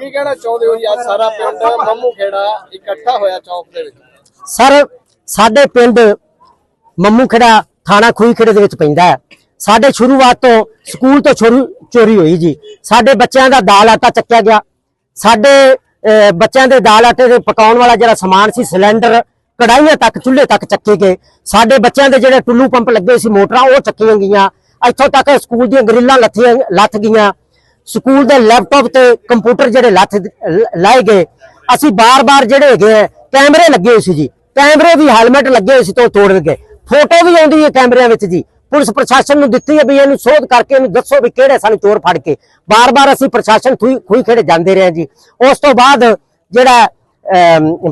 ਕੀ ਕਹਿਣਾ ਚਾਹੁੰਦੇ ਹੋ ਜੀ? ਅੱਜ ਸਾਰਾ ਪਿੰਡ ਮੰਮੂ ਖੇੜਾ ਇਕੱਠਾ ਹੋਇਆ ਚੌਕ ਦੇ ਵਿੱਚ। ਸਰ, ਸਾਡੇ ਪਿੰਡ ਮੰਮੂ ਖੇੜਾ ਥਾਣਾ ਖੂਹੀ ਖੇੜੇ ਦੇ ਵਿੱਚ ਪੈਂਦਾ ਹੈ। ਸਾਡੇ ਸ਼ੁਰੂਆਤ ਤੋਂ ਸਕੂਲ ਤੋਂ ਚੋਰੀ ਹੋਈ ਜੀ। ਸਾਡੇ ਬੱਚਿਆਂ ਦਾ ਦਾਲ ਆਟਾ ਚੱਕਿਆ ਗਿਆ। ਸਾਡੇ ਬੱਚਿਆਂ ਦੇ ਦਾਲ ਆਟੇ ਦੇ ਪਕਾਉਣ ਵਾਲਾ ਜਿਹੜਾ ਸਮਾਨ ਸੀ, ਸਿਲੰਡਰ ਕੜਾਈਆਂ ਤੱਕ, ਚੁੱਲ੍ਹੇ ਤੱਕ ਚੱਕੇ ਗਏ। ਸਾਡੇ ਬੱਚਿਆਂ ਦੇ ਜਿਹੜੇ ਟੁੱਲੂ ਪੰਪ ਲੱਗੇ ਸੀ, ਮੋਟਰਾਂ, ਉਹ ਚੱਕੀਆਂ ਗਈਆਂ। ਇੱਥੋਂ ਤੱਕ ਸਕੂਲ ਦੀਆਂ ਗਰਿੱਲਾਂ ਲੱਥੀਆਂ, ਲੱਥ ਗਈਆਂ। ਸਕੂਲ ਦੇ ਲੈਪਟਾਪ ਤੇ ਕੰਪਿਊਟਰ ਜਿਹੜੇ ਲੱਥ ਲ- ਲਾਏ ਗਏ ਅਸੀਂ ਬਾਰ-ਬਾਰ ਜਿਹੜੇ ਹੈਗੇ ਆ, ਕੈਮਰੇ ਲੱਗੇ ਹੋਏ ਸੀ ਜੀ। ਕੈਮਰੇ ਵੀ ਹੈਲਮਟ ਲੱਗੇ ਹੋਏ ਸੀ ਤੋਂ ਤੋੜ ਗਏ। ਫੋਟੋ ਵੀ ਆਉਂਦੀ ਹੈ ਕੈਮਰਿਆਂ ਵਿੱਚ ਜੀ। ਪੁਲਿਸ ਪ੍ਰਸ਼ਾਸਨ ਨੂੰ ਦਿੱਤੀ ਹੈ ਵੀ ਇਹਨੂੰ ਸੋਧ ਕਰਕੇ ਇਹਨੂੰ ਦੱਸੋ ਵੀ ਕਿਹੜੇ ਸਾਨੂੰ ਚੋਰ ਫੜ ਕੇ। ਬਾਰ-ਬਾਰ ਅਸੀਂ ਪ੍ਰਸ਼ਾਸਨ ਖੂਹੀ ਖੂਹੀ ਖੇੜੇ ਜਾਂਦੇ ਰਹੇ ਜੀ। ਉਸ ਤੋਂ ਬਾਅਦ ਜਿਹੜਾ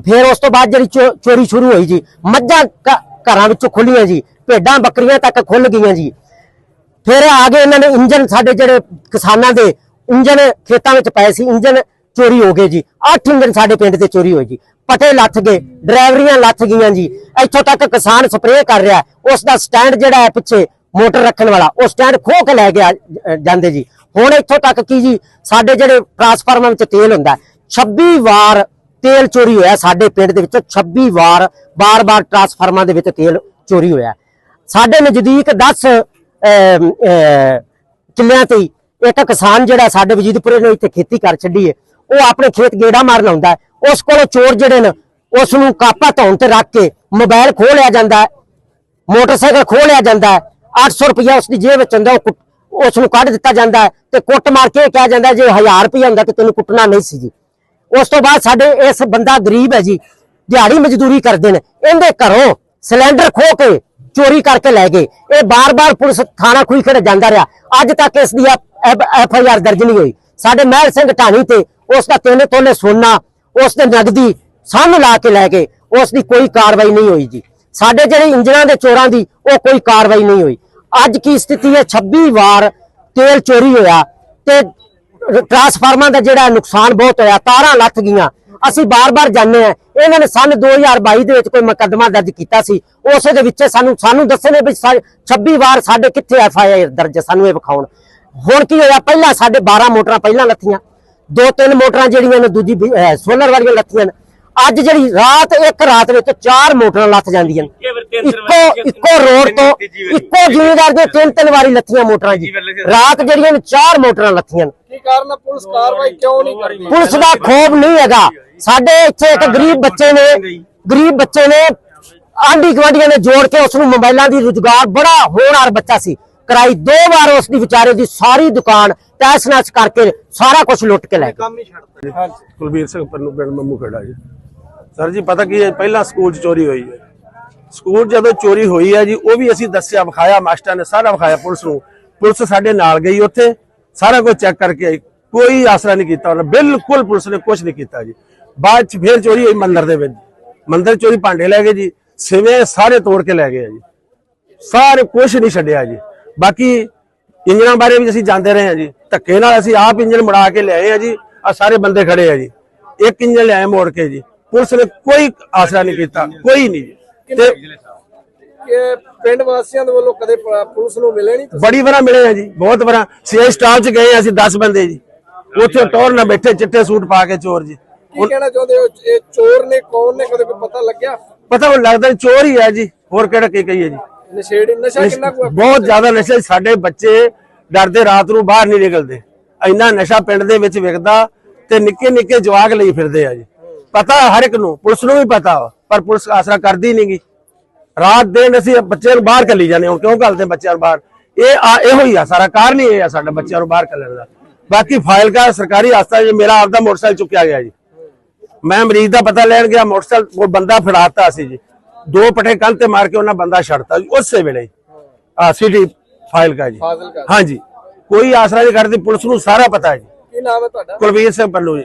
ਫਿਰ ਉਸ ਤੋਂ ਬਾਅਦ ਜਿਹੜੀ ਚੋ- ਚੋਰੀ ਸ਼ੁਰੂ ਹੋਈ ਜੀ। ਮੱਝਾਂ ਘ- ਘਰਾਂ ਵਿੱਚੋਂ ਖੁੱਲੀਆਂ ਜੀ। ਭੇਡਾਂ ਬੱਕਰੀਆਂ ਤੱਕ ਖੁੱਲ ਗਈਆਂ ਜੀ। ਫਿਰ ਆ ਗਏ ਇਹਨਾਂ ਨੇ ਇੰਜਨ ਸਾਡੇ ਜਿਹੜੇ ਕਿਸਾਨਾਂ ਦੇ ਇੰਜਨ ਖੇਤਾਂ ਵਿੱਚ ਪਏ ਸੀ ਇੰਜਨ ਚੋਰੀ ਹੋ ਗਏ ਜੀ। ਅੱਠ ਇੰਜਨ ਸਾਡੇ ਪਿੰਡ ਤੇ ਚੋਰੀ ਹੋਏ ਜੀ। ਪਟੇ ਲੱਥ ਗਏ ਡਰਾਈਵਰੀਆਂ ਲੱਥ ਗਈਆਂ ਜੀ। ਇੱਥੋਂ ਤੱਕ ਕਿਸਾਨ ਸਪਰੇਅ ਕਰ ਰਿਹਾ ਉਸ ਦਾ ਸਟੈਂਡ ਜਿਹੜਾ ਹੈ ਪਿੱਛੇ ਮੋਟਰ ਰੱਖਣ ਵਾਲਾ ਉਹ ਸਟੈਂਡ ਖੋਹ ਕੇ ਲੈ ਗਿਆ ਅ, ਜਾਂਦੇ ਜੀ। ਹੁਣ ਇੱਥੋਂ ਤੱਕ ਕੀ ਜੀ ਸਾਡੇ ਜਿਹੜੇ ਟਰਾਂਸਫਾਰਮਰ ਵਿੱਚ ਤੇਲ ਹੁੰਦਾ ਹੈ, 26 ਵਾਰ ਤੇਲ ਚੋਰੀ ਹੋਇਆ ਸਾਡੇ ਪਿੰਡ ਦੇ ਵਿੱਚ 26 ਵਾਰ ਬਾਰ-ਬਾਰ ਟਰਾਂਸਫਾਰਮਰਾਂ ਦੇ ਵਿੱਚ ਤੇਲ ਚੋਰੀ ਹੋਇਆ। ਸਾਡੇ ਨਜ਼ਦੀਕ 10 ਕਿੱਲਿਆਂ ਤੇ ਹੀ ਇੱਕ ਕਿਸਾਨ ਜਿਹੜਾ ਸਾਡੇ ਵਜੀਦਪੁਰੇ ਨੂੰ ਇੱਥੇ ਖੇਤੀ ਕਰ ਛੱਡੀ ਹੈ ਉਹ ਆਪਣੇ ਖੇਤ ਗੇੜਾ ਮਾਰਨ ਆਉਂਦਾ ਉਸ ਕੋਲੋਂ ਚੋਰ ਜਿਹੜੇ ਨੇ, ਉਸ ਨੂੰ ਕਾਪਾ ਧੌਣ ਤੇ ਰੱਖ ਕੇ ਮੋਬਾਈਲ ਖੋਹ ਲਿਆ ਜਾਂਦਾ ਮੋਟਰਸਾਈਕਲ ਖੋਹ ਲਿਆ ਜਾਂਦਾ ਹੈ 800 ਰੁਪਇਆ ਉਸ ਦੀ ਜੇਬ ਵਿੱਚ ਹੁੰਦਾ, ਉਹ ਕੁੱਟ- ਉਸ ਨੂੰ ਕੱਢ ਦਿੱਤਾ ਜਾਂਦਾ ਤੇ ਕੁੱਟ ਮਾਰ ਕੇ ਕਿਹਾ ਜਾਂਦਾ ਜੇ 1000 ਰੁਪਇਆ ਹੁੰਦਾ ਤੇ ਤੈਨੂੰ ਕੁੱਟਣਾ ਨਹੀਂ ਸੀ ਜੀ। ਉਸ ਤੋਂ ਬਾਅਦ ਸਾਡੇ ਇਸ ਬੰਦਾ ਗਰੀਬ ਹੈ ਜੀ, ਦਿਹਾੜੀ ਮਜ਼ਦੂਰੀ ਕਰਦੇ ਨੇ। ਇਹਦੇ ਘਰੋਂ ਸਿਲੰਡਰ ਖੋਹ ਕੇ ਚੋਰੀ ਕਰਕੇ ਲੈ ਗਏ। ਇਹ ਬਾਰ-ਬਾਰ ਪੁਲਿਸ ਥਾਣਾ ਖੂਹੀ ਖੜ ਜਾਂਦਾ ਰਿਹਾ। ਅੱਜ ਤੱਕ ਇਸ ਦੀ ਐਫ ਆਈ ਆਰ ਦਰਜ ਨਹੀਂ ਹੋਈ। ਸਾਡੇ ਮਹਿਲ ਸਿੰਘ ਢਾਣੀ ਤੇ ਉਸ ਦਾ ਤਿੰਨ ਤੋਲੇ ਸੋਨਾ, ਉਸ ਦੇ ਨਗਦੀ ਸਾਨੂੰ ਲਾ ਕੇ ਲੈ ਗਏ। ਉਸ ਦੀ ਕੋਈ ਕਾਰਵਾਈ ਨਹੀਂ ਹੋਈ ਜੀ। ਸਾਡੇ ਜਿਹੜੇ ਇੰਜਨਾਂ ਦੇ ਚੋਰਾਂ ਦੀ, ਉਹ ਕੋਈ ਕਾਰਵਾਈ ਨਹੀਂ ਹੋਈ। ਅੱਜ ਕੀ ਸਥਿਤੀ ਹੈ? 26 ਵਾਰ ਤੇਲ ਚੋਰੀ ਹੋਇਆ ਤੇ ਟਰਾਂਸਫਾਰਮਰ ਦਾ ਜਿਹੜਾ ਨੁਕਸਾਨ ਬਹੁਤ ਹੋਇਆ, ਤਾਰਾਂ ਲੱਥ ਗਈਆਂ। ਅਸੀਂ ਬਾਰ-ਬਾਰ ਜਾਣਦੇ ਆ ਇਹਨਾਂ ਨੇ ਸਨ 2022 ਦੇ ਵਿੱਚ ਕੋਈ ਮੁਕੱਦਮਾ ਦਰਜ ਕੀਤਾ ਸੀ। ਉਸੇ ਦੇ ਵਿੱਚ ਸਾਨੂੰ ਸਾਨੂੰ ਦੱਸਣੇ ਵੀ ਸਾ- 26 ਵਾਰ ਸਾਡੇ ਕਿੱਥੇ ਐਫ ਆਈ ਆਰ ਦਰਜ ਸਾਨੂੰ ਇਹ ਵਿਖਾਉਣ। ਹੁਣ ਕੀ ਹੋਇਆ? ਪਹਿਲਾਂ ਸਾਡੇ 12 ਮੋਟਰਾਂ ਪਹਿਲਾਂ ਲੱਥੀਆਂ। ਦੋ ਤਿੰਨ ਮੋਟਰਾਂ ਜਿਹੜੀਆਂ ਨੇ ਦੂਜੀ ਸੋਲਰ ਵਾਲੀਆਂ ਲੱਥੀਆਂ ਨੇ। ਅੱਜ ਜਿਹੜੀ ਰਾਤ ਇੱਕ ਰਾਤ ਵਿੱਚ ਚਾਰ ਮੋਟਰਾਂ ਲੱਥ ਜਾਂਦੀਆਂ ਨੇ। ਇੱਕੋ ਇੱਕੋ ਰੋਡ ਤੋਂ ਇੱਕੋ ਜ਼ਿਮੀਦਾਰ ਦੇ ਤਿੰਨ ਤਿੰਨ ਵਾਰੀ ਲੱਥੀਆਂ ਮੋਟਰਾਂ ਜੀ। ਰਾਤ ਜਿਹੜੀਆਂ ਨੇ ਚਾਰ ਮੋਟਰਾਂ ਲੱਥੀਆਂ ਨੇ। ਕੀ ਕਾਰਨ ਪੁਲਿਸ ਕਾਰਵਾਈ ਕਿਉਂ ਨਹੀਂ ਕਰਦੀ? ਪੁਲਿਸ ਦਾ ਖੋਬ ਨਹੀਂ ਹੈਗਾ। ਸਾਡੇ ਇੱਥੇ ਇੱਕ ਗਰੀਬ ਬੱਚੇ ਨੇ ਗਰੀਬ ਬੱਚੇ ਨੇ ਆਂਢੀ ਗੁਆਂਢੀਆਂ ਨੇ ਜੋੜ ਕੇ ਉਸ ਨੂੰ ਮੋਬਾਈਲਾਂ ਦੀ ਰੁਜ਼ਗਾਰ ਬੜਾ ਹੋਣਹਾਰ ਬੱਚਾ ਸੀ। ਕਰਾਈ ਦੋ ਵਾਰ ਉਸ ਦੀ ਵਿਚਾਰੇ ਦੀ ਸਾਰੀ ਦੁਕਾਨ ਤੈਸ ਨੈਸ ਕਰਕੇ ਸਾਰਾ ਕੁਝ ਲੁੱਟ ਕੇ ਲੈ ਗਏ। ਕੁਲਬੀਰ ਸਿੰਘ ਪੰਨੂ ਪਿੰਡ ਮੰਮੂ ਖੇੜਾ ਜੀ। ਸਰ ਜੀ ਪਤਾ ਕੀ ਹੈ ਪਹਿਲਾਂ ਸਕੂਲ 'ਚ ਚੋਰੀ ਹੋਈ ਹੈ। ਸਕੂਲ ਜਦੋਂ ਚੋਰੀ ਹੋਈ ਹੈ ਜੀ ਉਹ ਵੀ ਅਸੀਂ ਦੱਸਿਆ ਵਿਖਾਇਆ ਮਾਸਟਰ ਨੇ ਸਾਰਾ ਵਿਖਾਇਆ ਪੁਲਿਸ ਨੂੰ। ਪੁਲਿਸ ਸਾਡੇ ਨਾਲ ਗਈ ਉੱਥੇ ਸਾਰਾ ਕੁਝ ਚੈੱਕ ਕਰਕੇ ਆਈ। ਕੋਈ ਆਸਰਾ ਨਹੀਂ ਕੀਤਾ ਉਹਨਾਂ ਬਿਲਕੁਲ ਪੁਲਿਸ ਨੇ ਕੁਝ ਨਹੀਂ ਕੀਤਾ ਜੀ। ਬਾਅਦ ਚ ਫੇਰ ਚੋਰੀ ਹੋਈ ਮੰਦਿਰ ਦੇ ਵਿੱਚ। ਮੰਦਿਰ ਚੋਰੀ ਭਾਂਡੇ ਲੈ ਗਏ ਜੀ ਸਿਵੇਂ ਸਾਰੇ ਤੋੜ ਕੇ ਲੈ ਗਏ ਜੀ। ਸਾਰੇ ਕੁਝ ਨਹੀਂ ਛੱਡਿਆ ਜੀ। ਬਾਕੀ ਇੰਜਨਾਂ ਬਾਰੇ ਵੀ ਅਸੀਂ ਜਾਣਦੇ ਰਹੇ ਹਾਂ ਜੀ। ਧੱਕੇ ਨਾਲ ਅਸੀਂ ਆਪ ਇੰਜਨ ਮੁੜਾ ਕੇ ਲਿਆਏ ਆ ਜੀ। ਆ ਸਾਰੇ ਬੰਦੇ ਖੜੇ ਆ ਜੀ। ਇੱਕ ਇੰਜਨ ਲਿਆਏ ਮੋੜ ਕੇ ਜੀ। ਪੁਲਿਸ ਨੇ ਕੋਈ ਆਸਰਾ ਨਹੀਂ ਕੀਤਾ ਕੋਈ ਨਹੀਂ ਜੀ। ਤੇ ਕਿ ਪਿੰਡ ਵਾਸੀਆਂ ਦੇ ਵੱਲੋਂ ਕਦੇ ਪੁਲਿਸ ਨੂੰ ਮਿਲੇ ਨਹੀਂ ਬੜੀ ਵਾਰ ਮਿਲੇ ਆ ਜੀ ਬਹੁਤ ਵਾਰ। ਸੀ ਸਟਾਫ ਚ ਗਏ ਅਸੀਂ 10 ਬੰਦੇ ਜੀ। ਉੱਥੇ ਟੌਰ ਨਾਲ ਬੈਠੇ ਚਿੱਟੇ ਸੂਟ ਪਾ ਕੇ ਚੋਰ ਜੀ। ਕੀ ਕਹਿਣਾ ਚਾਹੁੰਦੇ ਹੋ? ਇਹ ਚੋਰ ਨੇ ਕੌਣ ਨੇ? ਕਦੇ ਕੋਈ ਪਤਾ ਲੱਗਿਆ? ਪਤਾ ਉਹ ਲੱਗਦਾ ਚੋਰ ਹੀ ਹੈ ਜੀ। ਹੋਰ ਕਿਹੜਾ ਕੀ ਕਹੀਏ ਜੀ? ਨਸ਼ੇੜੀ ਨਸ਼ਾ ਕਿੰਨਾ ਕੁ ਹੈ? ਬਹੁਤ ਜ਼ਿਆਦਾ ਨਸ਼ਾ ਸਾਡੇ ਬੱਚੇ ਡਰਦੇ ਰਾਤ ਨੂੰ ਬਾਹਰ ਨਹੀਂ ਨਿਕਲਦੇ। ਇੰਨਾ ਨਸ਼ਾ ਪਿੰਡ ਦੇ ਵਿੱਚ ਵਿਕਦਾ ਤੇ ਨਿੱਕੇ ਨਿੱਕੇ ਜਵਾਕ ਲਈ ਫਿਰਦੇ ਆ ਜੀ। ਪਤਾ ਹਰ ਇੱਕ ਨੂੰ ਪੁਲਿਸ ਨੂੰ ਵੀ ਪਤਾ ਵਾ, ਪਰ ਪੁਲਿਸ ਆਸਰਾ ਕਰਦੀ ਨਹੀਂਗੀ ਰਾਤ ਦਿਨ ਅਸੀਂ ਬੱਚਿਆਂ ਨੂੰ ਬਾਹਰ ਕੱਲੀ ਜਾਂਦੇ ਹੁਣ ਕਿਉਂ ਘੱਲਦੇ ਬੱਚਿਆਂ ਨੂੰ ਬਾਹਰ? ਇਹ ਆ- ਇਹੋ ਹੀ ਆ ਸਾਰਾ ਕਾਰਨ ਹੀ ਇਹ ਆ ਸਾਡਾ ਬੱਚਿਆਂ ਨੂੰ ਬਾਹਰ ਕੱਲਣ ਦਾ। ਬਾਕੀ ਫਾਈਲ ਕਾ ਸਰਕਾਰੀ ਹਸਪਤਾਲ 'ਚ ਮੇਰਾ ਆਪਦਾ ਮੋਟਰਸਾਈਕਲ ਚੁੱਕਿਆ ਗਿਆ ਜੀ। ਮੈਂ ਮਰੀਜ਼ ਦਾ ਪਤਾ ਲੈਣ ਗਿਆ ਮੋਟਰਸਾਈਕਲ ਉਹ ਬੰਦਾ ਫੜਾਤਾ ਸੀ ਜੀ। ਦੋ ਪਟੇ ਕੰਨ ਤੇ ਮਾਰ ਕੇ ਉਹਨਾਂ ਬੰਦਾ ਛੱਡਤਾ ਜੀ ਉਸੇ ਵੇਲੇ ਆ ਸਿਟੀ ਫਾਈਲ ਕਾ ਜੀ। ਹਾਂਜੀ। ਕੋਈ ਆਸਰਾ ਨਹੀਂ ਕਰਦੀ ਪੁਲਿਸ ਨੂੰ ਸਾਰਾ ਪਤਾ ਹੈ ਜੀ। ਕੀ ਨਾਮ ਹੈ ਤੁਹਾਡਾ? ਕੁਲਵੀਰ ਸਿੰਘ ਪੱਲੂ ਜੀ।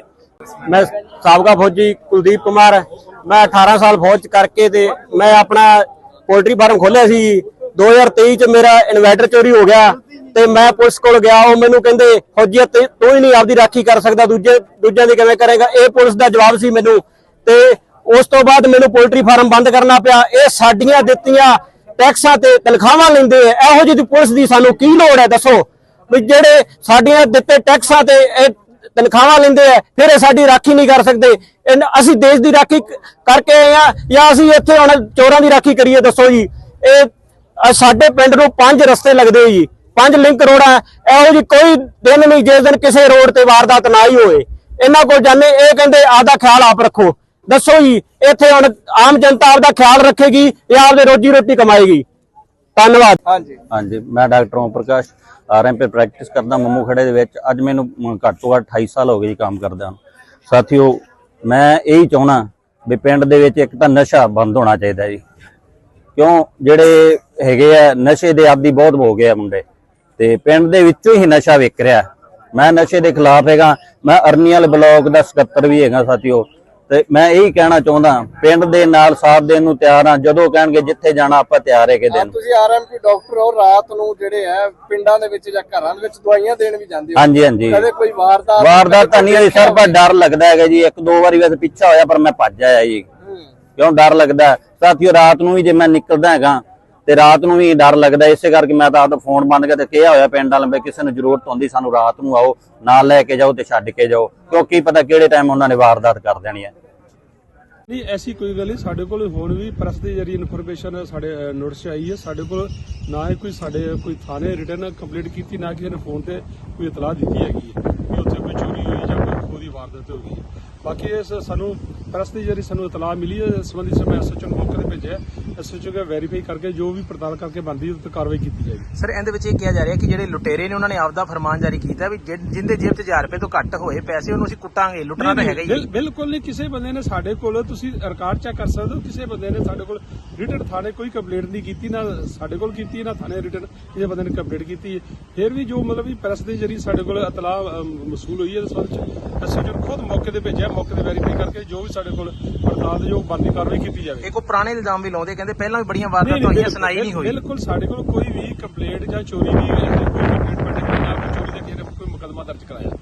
ਮੈਂ ਸਾਬਕਾ ਫੌਜੀ ਕੁਲਦੀਪ ਕੁਮਾਰ ਮੈਂ 18 ਸਾਲ ਫੌਜ ਚ ਕਰਕੇ ਤੇ ਮੈਂ ਆਪਣਾ ਪੋਲਟਰੀ ਫਾਰਮ ਖੋਲਿਆ ਸੀ 2023 ਚ ਮੇਰਾ ਇਨਵਰਟਰ ਚੋਰੀ ਹੋ ਗਿਆ। ਤੇ ਮੈਂ ਪੁਲਿਸ ਕੋਲ ਗਿਆ, ਉਹ ਮੈਨੂੰ ਕਹਿੰਦੇ, ਫੌਜੀ ਤੂੰ ਹੀ ਨਹੀਂ ਆਪਦੀ ਰਾਖੀ ਕਰ ਸਕਦਾ, ਦੂਜੇ, ਦੂਜਿਆਂ ਦੀ ਕਿਵੇਂ ਕਰੇਗਾ? ਇਹ ਪੁਲਿਸ ਦਾ ਜਵਾਬ ਸੀ ਮੈਨੂੰ। ਤੇ ਉਸ ਤੋਂ ਬਾਅਦ ਮੈਨੂੰ ਪੋਲਟਰੀ ਫਾਰਮ ਬੰਦ ਕਰਨਾ ਪਿਆ। ਇਹ ਸਾਡੀਆਂ ਦਿੱਤੀਆਂ ਟੈਕਸਾਂ ਤੇ ਤਨਖਾਹਾਂ ਲੈਂਦੇ ਆ। ਇਹੋ ਜਿਹੀ ਪੁਲਿਸ ਦੀ ਸਾਨੂੰ ਕੀ ਲੋੜ ਹੈ, ਦੱਸੋ? ਵੀ ਜਿਹੜੇ ਸਾਡੀਆਂ ਦਿੱਤੇ ਟੈਕਸਾਂ ਤੇ ਇਹ ਤਨਖਾਹਾਂ ਲੈਂਦੇ ਆ, ਫਿਰ ਇਹ ਸਾਡੀ ਰਾਖੀ ਨਹੀਂ ਕਰ ਸਕਦੇ। ਇਨ- ਅਸੀਂ ਦੇਸ਼ ਦੀ ਰਾਖੀ ਕਰਕੇ ਆਏ ਆ ਜਾਂ ਅਸੀਂ ਇੱਥੇ ਹੁਣ ਚੋਰਾਂ ਦੀ ਰਾਖੀ ਕਰੀਏ, ਦੱਸੋ ਜੀ? ਇਹ ਸਾਡੇ ਪਿੰਡ ਨੂੰ ਪੰਜ ਰਸਤੇ ਲੱਗਦੇ ਜੀ। ਪੰਜ ਲਿੰਕ ਰੋਡਾਂ ਇਹੋ ਜੀ ਕੋਈ ਦਿਨ ਨਹੀਂ ਜਿਸ ਦਿਨ ਕਿਸੇ ਰੋਡ ਤੇ ਵਾਰਦਾਤ ਨਾ ਹੀ ਹੋਏ ਇਹਨਾਂ ਕੋਲ ਜਾਣੇ ਇਹ ਕਹਿੰਦੇ ਆਪਦਾ ਖਿਆਲ ਆਪ ਰੱਖੋ। ਦੱਸੋ ਜੀ ਇੱਥੇ ਹੁਣ ਆਮ ਜਨਤਾ ਆਪਦਾ ਖਿਆਲ ਰੱਖੇਗੀ ਜਾਂ ਆਪਦੇ ਰੋਜੀ ਰੋਟੀ ਕਮਾਏਗੀ। ਧੰਨਵਾਦ। ਹਾਂਜੀ। ਹਾਂਜੀ ਮੈਂ doctor Om Prakash RMP practice ਕਰਦਾ ਮੰਮੂ ਖੜੇ ਦੇ ਵਿੱਚ। ਅੱਜ ਮੈਨੂੰ ਘੱਟ ਤੋਂ ਘੱਟ 28 ਸਾਲ ਹੋ ਗਏ ਜੀ ਕੰਮ ਕਰਦਿਆਂ ਸਾਥੀਓ ਮੈਂ ਇਹੀ ਚਾਹਣਾ ਵੀ ਪਿੰਡ ਦੇ ਵਿੱਚ ਇੱਕ ਤਾਂ ਨਸ਼ਾ ਬੰਦ ਹੋਣਾ ਚਾਹੀਦਾ ਜੀ। ਕਿਉਂ? ਜਿਹੜੇ ਹੈਗੇ ਆ ਨਸ਼ੇ ਦੇ ਆਦੀ ਬਹੁਤ ਹੋ ਗਏ ਆ ਮੁੰਡੇ। ਤੇ ਪਿੰਡ ਦੇ ਵਿੱਚੋਂ ਹੀ ਨਸ਼ਾ ਵਿਕ ਰਿਹਾ। ਮੈਂ ਨਸ਼ੇ ਦੇ ਖਿਲਾਫ ਹੈਗਾ। ਮੈਂ ਅਰਨੀਵਾਲ ਬਲਾਕ ਦਾ ਸਕੱਤਰ ਵੀ ਹੈਗਾ ਸਾਥੀਓ। ਤੇ ਮੈਂ ਇਹੀ ਕਹਿਣਾ ਚਾਹੁੰਦਾ ਪਿੰਡ ਦੇ ਨਾਲ ਸਾਥ ਦੇਣ ਨੂੰ ਤਿਆਰ ਹਾਂ। ਜਦੋਂ ਕਹਿਣਗੇ ਜਿੱਥੇ ਜਾਣਾ ਆਪਾਂ ਤਿਆਰ ਹੈਗੇ ਦਿਨ। ਤੁਸੀਂ ਆਰਐਮਪੀ ਡਾਕਟਰ ਹੋ ਰਾਤ ਨੂੰ ਜਿਹੜੇ ਹੈ ਪਿੰਡਾਂ ਦੇ ਵਿੱਚ ਜਾਂ ਘਰਾਂ ਦੇ ਵਿੱਚ ਦਵਾਈਆਂ ਦੇਣ ਵੀ ਜਾਂਦੇ ਹੋ। ਹਾਂਜੀ ਹਾਂਜੀ। ਕਦੇ ਕੋਈ ਵਾਰਦਾਤ ਵਾਰਦਾਤ ਤਾਂ ਨਹੀਂ ਹੋਈ। ਸਰ ਪਰ ਡਰ ਲੱਗਦਾ ਹੈਗਾ ਜੀ। ਇੱਕ ਦੋ ਵਾਰੀ ਵੈਸੇ ਪਿੱਛਾ ਹੋਇਆ ਪਰ ਮੈਂ ਭੱਜ ਆਇਆ ਜੀ। ਕਿਉਂ? ਡਰ ਲੱਗਦਾ? ਸਾਥੀਓ ਰਾਤ ਨੂੰ ਵੀ ਜੇ ਮੈਂ ਨਿਕਲਦਾ ਹੈਗਾ ਤੇ ਰਾਤ ਨੂੰ ਵੀ ਡਰ ਲੱਗਦਾ, ਇਸੇ ਕਰਕੇ ਮੈਂ ਤਾਂ ਆਪਦਾ ਫੋਨ ਬੰਦ ਕਰਕੇ ਕਿਹਾ ਹੋਇਆ ਪਿੰਡ ਵਾਲਿਆਂ ਨੂੰ ਵੀ ਕਿਸੇ ਨੂੰ ਜ਼ਰੂਰਤ ਹੁੰਦੀ ਸਾਨੂੰ ਰਾਤ ਨੂੰ ਆਓ, ਨਾਲ ਲੈ ਕੇ ਜਾਓ ਤੇ ਛੱਡ ਕੇ ਜਾਓ, ਕਿਉਂਕਿ ਪਤਾ ਕਿਹੜੇ ਟਾਈਮ ਉਹਨਾਂ ਨੇ ਵਾਰਦਾਤ ਕਰ ਦੇਣੀ ਹੈ। ਨਹੀਂ, ਐਸੀ ਕੋਈ ਗੱਲ ਨਹੀਂ, ਸਾਡੇ ਕੋਲ ਹੁਣ ਵੀ ਪ੍ਰੈਸ ਦੇ ਜਰੀਏ ਇਨਫੋਰਮੇਸ਼ਨ ਸਾਡੇ ਨੋਟਿਸ ਆਈ ਹੈ, ਸਾਡੇ ਕੋਲ ਨਾ ਹੀ ਕੋਈ ਸਾਡੇ, ਕੋਈ ਥਾਣੇ ਰਿਟਰਨ ਕੰਪਲੀਟ ਕੀਤੀ, ਨਾ ਕਿਸੇ ਨੇ ਫੋਨ ਤੇ ਕੋਈ ਇਤਲਾਹ ਦਿੱਤੀ ਹੈਗੀ ਹੈ ਕਿ ਉੱਥੇ ਕੋਈ ਚੋਰੀ ਹੋਈ ਜਾਂ ਕੋਈ ਖੋਹ ਵਾਰਦਾਤ ਹੋ ਗਈ ਹੈ। ਬਾਕੀ ਇਸ ਸਾਨੂੰ ਪ੍ਰੈਸ ਦੇ ਜਰੀਏ ਸਾਨੂੰ ਇਤਲਾਹ ਮਿਲੀ ਹੈ ਇਸ ਸੰਬੰਧੀ ਸੇ ਮੈਂ ਐਸਐਚਓ ਨੂੰ ਮੌਕੇ ਤੇ ਭੇਜਿਆ ਐਸਐਚਓ ਕੇ ਵੈਰੀਫਾਈ ਕਰਕੇ ਜੋ ਵੀ ਪੜਤਾਲ ਕਰਕੇ ਬੰਦੀ ਉੱਤੇ ਕਾਰਵਾਈ ਕੀਤੀ ਜਾਏਗੀ। ਸਰ ਇਹਦੇ ਵਿੱਚ ਇਹ ਕਿਹਾ ਜਾ ਰਿਹਾ ਕਿ ਜਿਹੜੇ ਲੁਟੇਰੇ ਨੇ ਉਹਨਾਂ ਨੇ ਆਪਦਾ ਫਰਮਾਨ ਜਾਰੀ ਕੀਤਾ ਵੀ ਜਿੰਦੇ ਜੇਬ 'ਚ 1000 ਰੁਪਏ ਤੋਂ ਘੱਟ ਹੋਏ ਪੈਸੇ ਉਹਨੂੰ ਅਸੀਂ ਕੁੱਟਾਂਗੇ ਲੁੱਟਣਾ ਤਾਂ ਹੈਗਾ ਹੀ ਬਿਲ- ਬਿਲਕੁਲ ਨਹੀਂ ਕਿਸੇ ਬੰਦੇ ਨੇ ਸਾਡੇ ਕੋਲ ਤੁਸੀਂ ਰਿਕਾਰਡ ਚੈੱਕ ਕਰ ਸਕਦੇ ਹੋ ਕਿਸੇ ਬੰਦੇ ਨੇ ਸਾਡੇ ਕੋਲ ਰਿਟਨ ਥਾਣੇ ਕੋਈ ਕੰਪਲੇਂਟ ਨਹੀਂ ਕੀਤੀ ਨਾ ਸਾਡੇ ਕੋਲ ਕੀਤੀ ਨਾ ਥਾਣੇ ਰਿਟਨ ਕਿਸੇ ਬੰਦੇ ਨੇ ਕੰਪਲੇਂਟ ਕੀਤੀ ਫਿਰ ਵੀ ਜੋ ਮਤਲਬ ਵੀ ਪ੍ਰੈਸ ਦੇ ਜਰੀਏ ਸਾਡੇ ਕੋਲ ਇਤਲਾਹ ਮਸੂਲ ਹੋਈ ਹੈ ਇਸ ਸੰਬੰਧ ਚ ਅਸੀਂ ਜੋ ਖੁਦ ਮੌਕੇ ਤੇ ਭੇਜਿਆ ਮੌਕੇ ਤੇ ਵੈਰੀਫਾਈ ਕਰਕੇ ਜੋ ਵੀ ਸਾਡੇ ਕੋਲ ਪੜਤਾਲ ਦੇ ਜੋ ਬਣਦੀ ਕਾਰਵਾਈ ਕੀਤੀ ਜਾਵੇ। ਇਹ ਕੋ ਪੁਰਾਣੇ ਇਲਜ਼ਾਮ ਵੀ ਲਾਉਂਦੇ ਕਹਿੰਦੇ ਪਹਿਲਾਂ ਵੀ ਬੜੀਆਂ ਵਾਰਦਾਤਾਂ ਹੋਈਆਂ ਸੁਣਾਈ ਨਹੀਂ ਹੋਈ। ਬਿਲਕੁਲ ਸਾਡੇ ਕੋਲ ਕੋਈ ਵੀ ਕੰਪਲੇਂਟ ਜਾਂ ਚੋਰੀ ਦੀ ਕੋਈ ਕੰਪਲੇਂਟ ਪੈਂਡਿੰਗ ਨਹੀਂ ਨਾ ਕੋਈ ਚੋਰੀ ਦਾ ਕਿਸੇ ਨੇ ਕੋਈ ਮੁਕੱਦਮਾ ਦਰਜ ਕਰਾਇਆ।